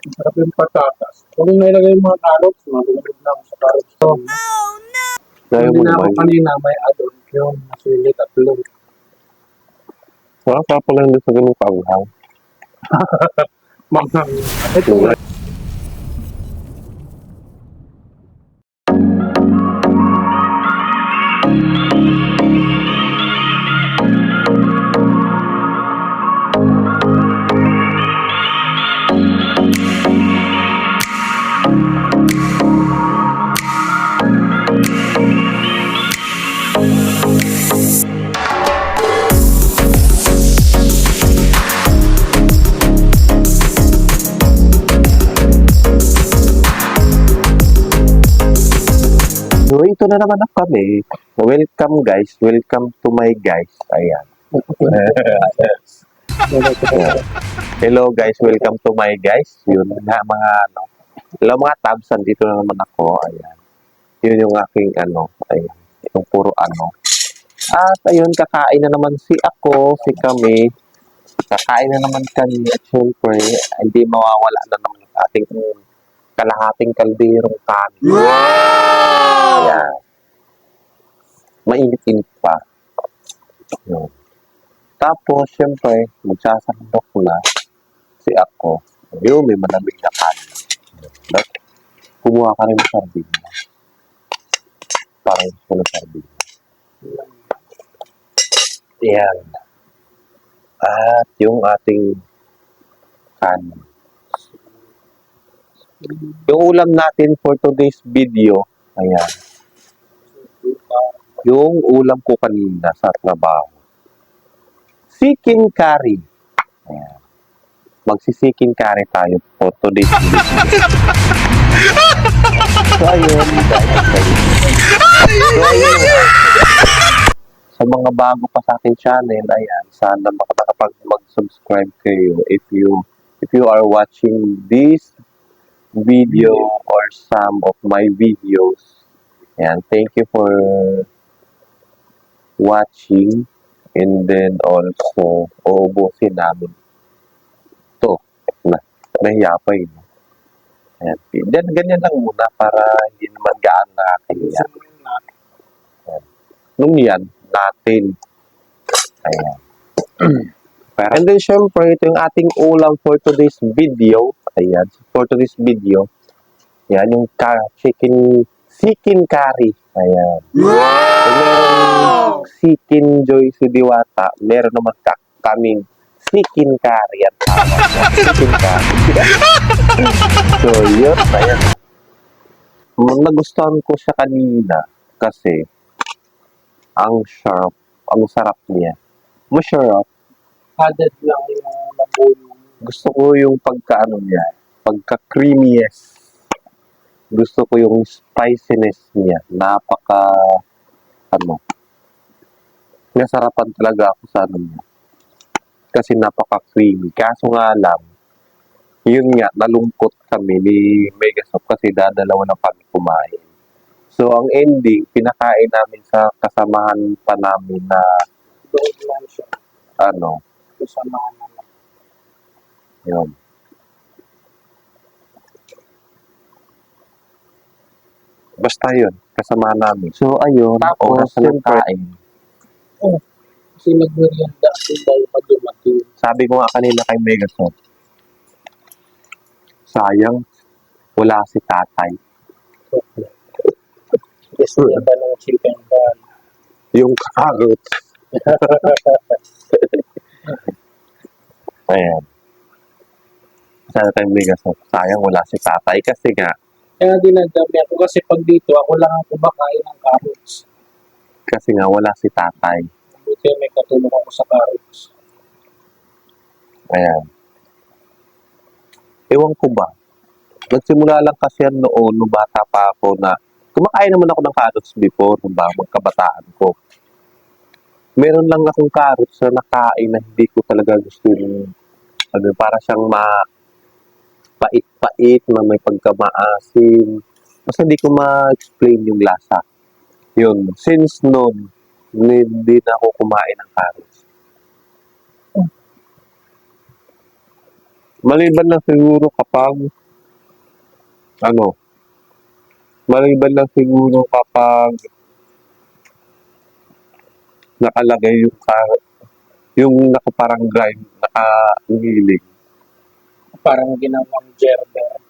Sarap yung patatas. Kung yung nilagay yung mga carrots, mabulag na ako sa carrots to. Gaya Hindi mo na ako naman. kanina may add-on yung masilit at lung. Wala ka pala hindi sa ganun kaanghang. Mga, ito, So, ito na naman ako kami. Welcome guys. Welcome to my guys. Ayan. Hello guys. Welcome to my guys. Yun nga mga ano. Hello mga tabs. Andito na naman ako. Ayan. Yun yung aking ano. Ayan. Yung puro ano. At ayun, kakain na naman si ako, si kami. Kakain na naman kami. At syempre, hindi mawawala na naman yung ating kalahating kalderong kanin. Ayan. Mainit-init pa. Yun. Tapos, syempre, magsasandok na si ako. Yun, may malamig na kanin. But, kumuha ka rin ng sardina. Parang gusto ng sardina. Ayan. At yung ating kanin. Yung ulam natin for today's video, ayan. Yung ulam ko kanina sa trabaho. Chicken curry. Ayan. Magsisikin curry tayo for today's video. so, ayun. So, ayun. Sa mga bago pa sa aking channel, ayan, sana makapag mag-subscribe kayo if you if you are watching this video or some of my videos. Ayan, thank you for watching and then also uubusin namin to na nahiya pa yun. Ayan, then ganyan lang muna para hindi naman gaano nakakahiya. Nung yan, natin. Ayan. And then, syempre, ito yung ating ulam for today's video. Ayan, for today's video. Ayan, yung ka- chicken, chicken curry. Ayan. So, merong chicken joy si Diwata. Meron naman ka- kaming chicken curry at na chicken curry. so, yun. Ayan. Nagustuhan ko siya kanina kasi ang sharp, ang sarap niya. Masarap. Added lang yung nabuyo. Gusto ko yung pagkaano niya, pagka-creamiest. Gusto ko yung spiciness niya. Napaka, ano, nasarapan talaga ako sa ano niya. Kasi napaka-creamy. Kaso nga lang, yun nga, nalungkot kami ni Megasop kasi dadalawa na kami kumain. So, ang ending, pinakain namin sa kasamahan pa namin na, ano, Kasamahan naman. yun. Basta yun, kasama namin. So, ayun, Tapos, oras na ng siyempre, kain. Kasi nagmerienda ako dahil madumati. Sabi ko nga kanina kay Megasop, sayang, wala si tatay. Yes, iba ng chicken bun. Yung carrot. Ayan. Sabi kay Megasop, sayang wala si tatay kasi nga, Kaya dinadami ako kasi pag dito, ako lang ang kumakain ng carrots. kasi nga wala si tatay. Buti may katulong ako sa carrots. Ayan. Ewan ko ba, nagsimula lang kasi yan noon, nung bata pa ako na, kumakain naman ako ng carrots before, nung ba, magkabataan ko. Meron lang akong carrots na nakain na hindi ko talaga gusto yung, ano, para siyang ma, pait-pait, na may pagkamaasim. Basta hindi ko ma-explain yung lasa. Yun, since noon, hindi na ako kumain ng carrots. Maliban lang siguro kapag ano, maliban lang siguro kapag nakalagay yung car, yung nakaparang grind, nakahilig, Parang ginawang gerber.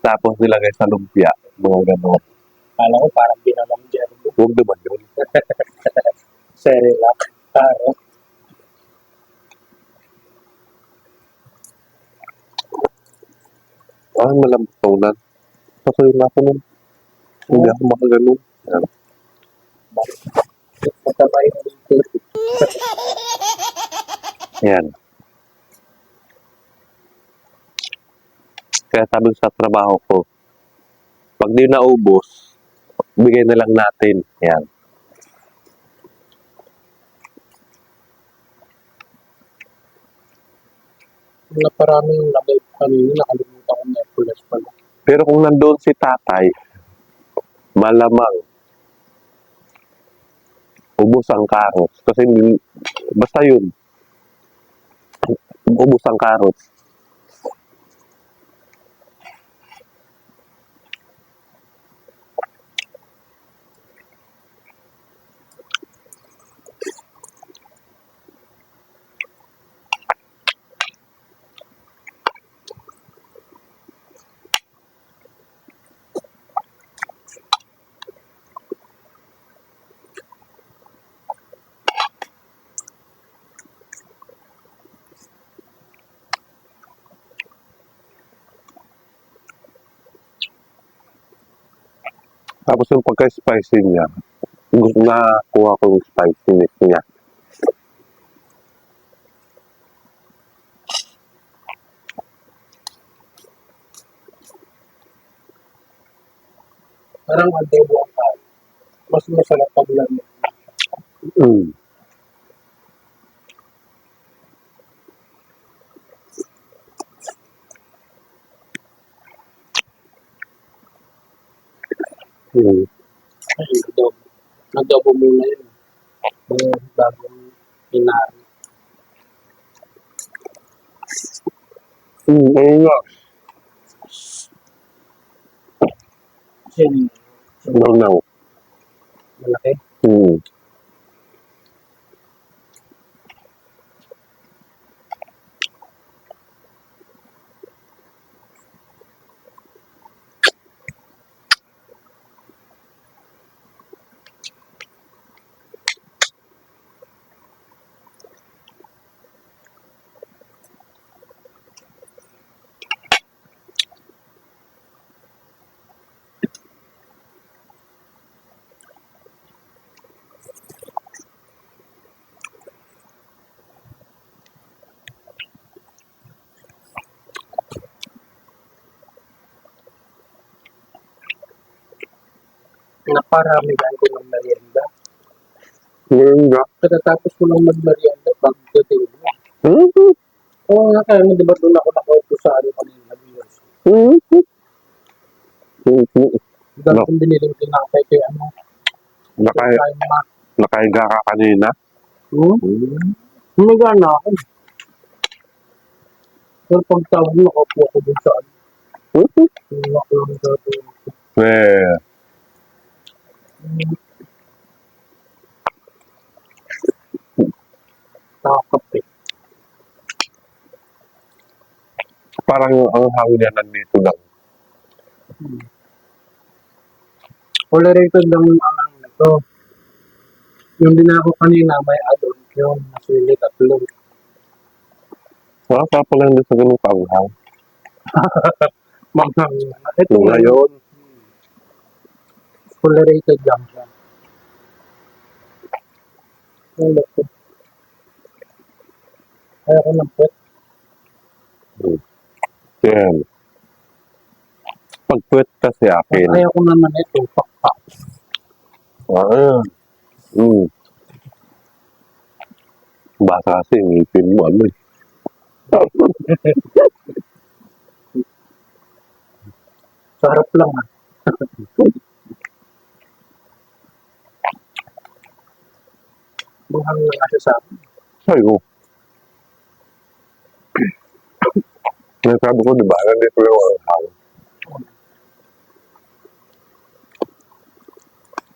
tapos nilagay sa lumpia, mga gano'n. Kala ko parang ginawang gerber. Huwag naman yun. Cerelac. Taro. Ay, malampunan. Kasi na ako nun. Hindi ako makaganon. Yan. Matabay na. Yan. Kaya sabi sa trabaho ko, pag di naubos, bigay na lang natin. Yan. Naparami yung lagay ko kanina. Nakalimutan ko Merkules pala. Pero kung nandoon si tatay, malamang ubos ang carrots. Kasi basta yun, ubos ang carrots. Tapos yung pagka-spicy niya, gusto na kuha ko yung spiciness niya. Parang adobo ang tayo. Mas masarap pag lamig. Mm. Mm. Ay, adobo. Adobo muna yun. Yung bagong inari. Mm, ayun nga. No. malaki. Naparami ko ng merienda. Nga. Pagkatapos ko lang mag-merienda, pagdating mo. Mm. Oo nga, kaya mo, di ba doon ako nakaupo sa ano kanina, viewers? Mm. Mm. Dahil No. kung biniling tinapay kay ano, Nakay, nakahiga ka kanina. Hmm? Mm. Humiga na ako. Pero pagtawag nakaupo ako dun sa ano. Mm. Iwak lang sa doon. Eh, Nakakape. parang ang hangin niya nandito lang. Tolerated lang ang ano na to. Yung dinako kanina, may add-on yung nasili tatlo. Wala pa pala hindi sa ganun kaanghang. Manghang. Ito Nung ngayon, tolerated lang siya. Kaya ko ng pet. yan. Pagpwet kasi akin. Kaya ko naman ito, pakpak. Ah, mm. Baka kasi ngipin mo, ano eh. Sarap lang ah. Lang nga siya sa akin. Sa'yo. Sinasabi ko, di ba? Nandito yung anghang.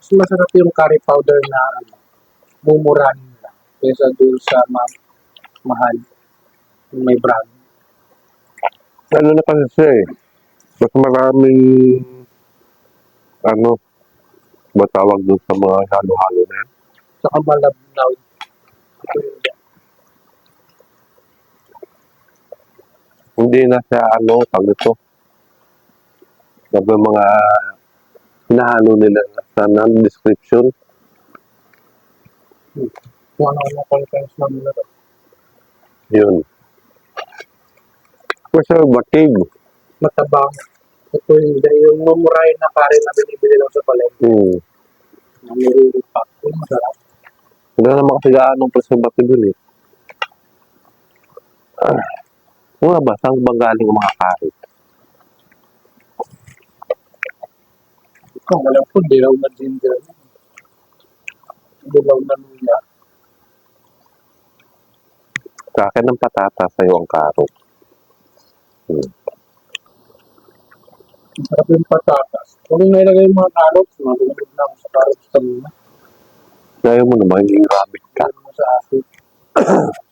Mas masarap yung curry powder na ano, mumurahin lang kaysa doon sa ma- mahal. Yung may brand. Ano na kasi siya eh. Mas maraming ano ba tawag doon sa mga halo-halo na yan? Saka malabnaw. Ito yung Hindi na siya ano, tawag ito. Sabi mga hinahalo nila sa non-description. kung ano-ano contents na nila. Yun. Kasi batig. Matabang. Ito yung, yung mumurahin na curry na binibili lang sa palengke. Hmm. Na may pack. Yung masarap. Wala naman kasi gaanong preservative yun eh. Ah. Mga ba? Saan ba galing ang mga kahit? Ikaw, walang po, dilaw na ginger. Dilaw na luya. Sa akin ng patata sa'yo ang karo. Hmm. Masarap yung patatas. Kung yung nailagay yung mga carrots, mabulog na ako sa carrots kanina. Kaya mo naman, yung rabbit ka.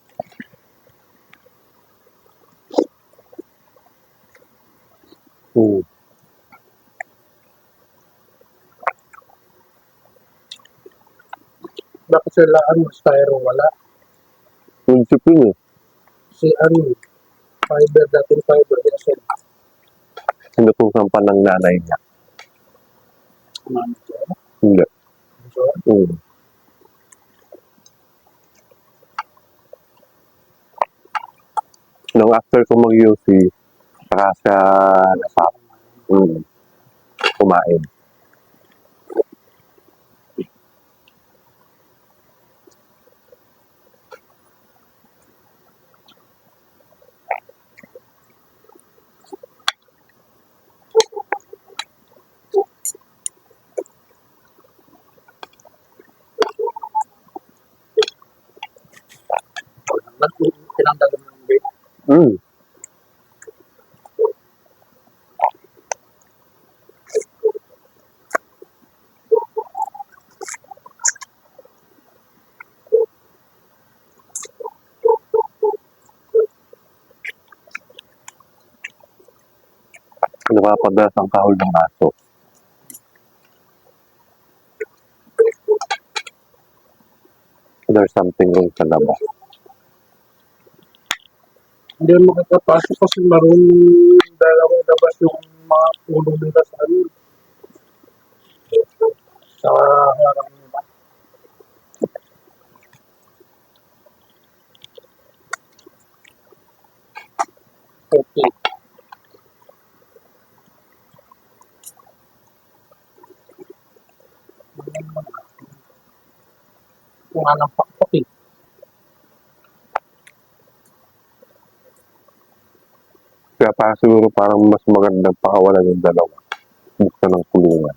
Hmm. Bakit sila ano, styro wala? Yung chipin eh. Si ano, fiber, dating fiber, kasi Sinutusan pa ng nanay niya. manager. Hindi. So, Hmm. After ko mag-UC, saka siya nasap. Hmm. Kumain. tinanggal Hmm. Napapadalas ang kahol ng aso. There's something wrong sa labas. Hindi mo makakapasok kasi maroon dalawang labas yung mga ulo nila sa ano. Sa harang nila. Okay. Kung anong Kaya siguro parang mas magandang pakawalan yung dalawa. Buksan ng kulungan.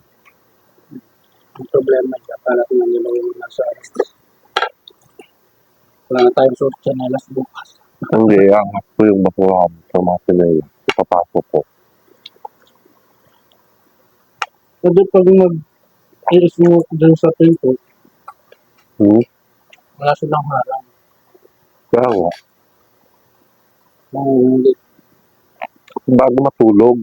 Ang problema niya, para tingnan nila yung nasa wala na tayong suot sa nalas bukas. Hindi, angat ko yung basurahan sa mga sinay. Ipapasok ko. Kasi pag mag-i-smoke dun sa pinto, Hmm? wala silang harang. Kaya nga, Kung hindi, bago matulog,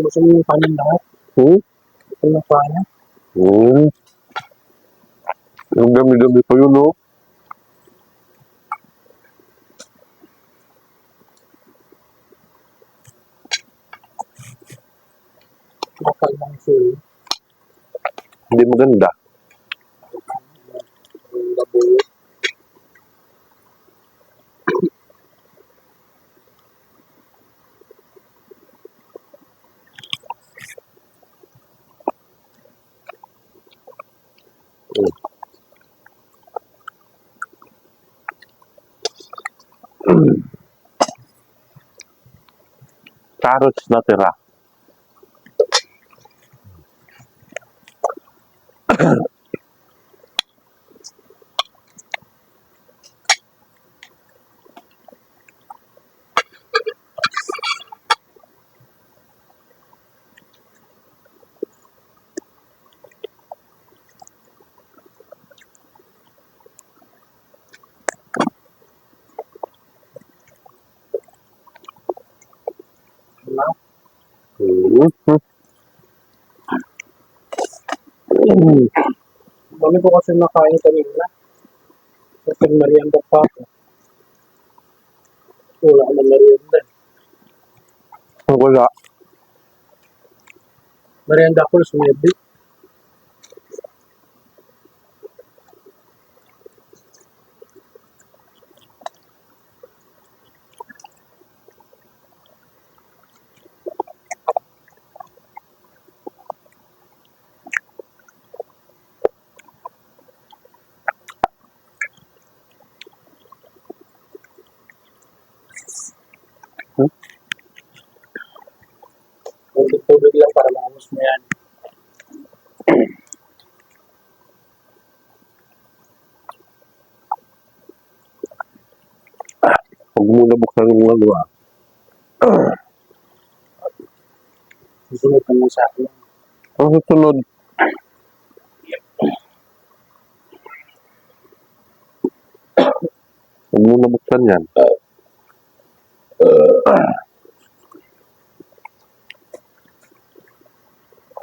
gusto mo yung kanin lahat. hmm? Gusto mo yung kanin. Hmm? Yung dami-dami pa yun, oh. Bakal ng full. Hindi maganda. Yung labo. Carrots na tira. Dami ko kasi nakain kanina. Kasi merienda pa ako. Wala na merienda. Wala. Merienda ko sa maubos mo yan. Huwag mo na buksan yung ano ah. Susunod ka mo sa akin. Ang susunod.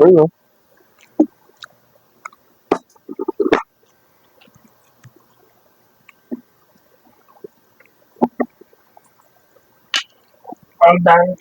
real. I'm done.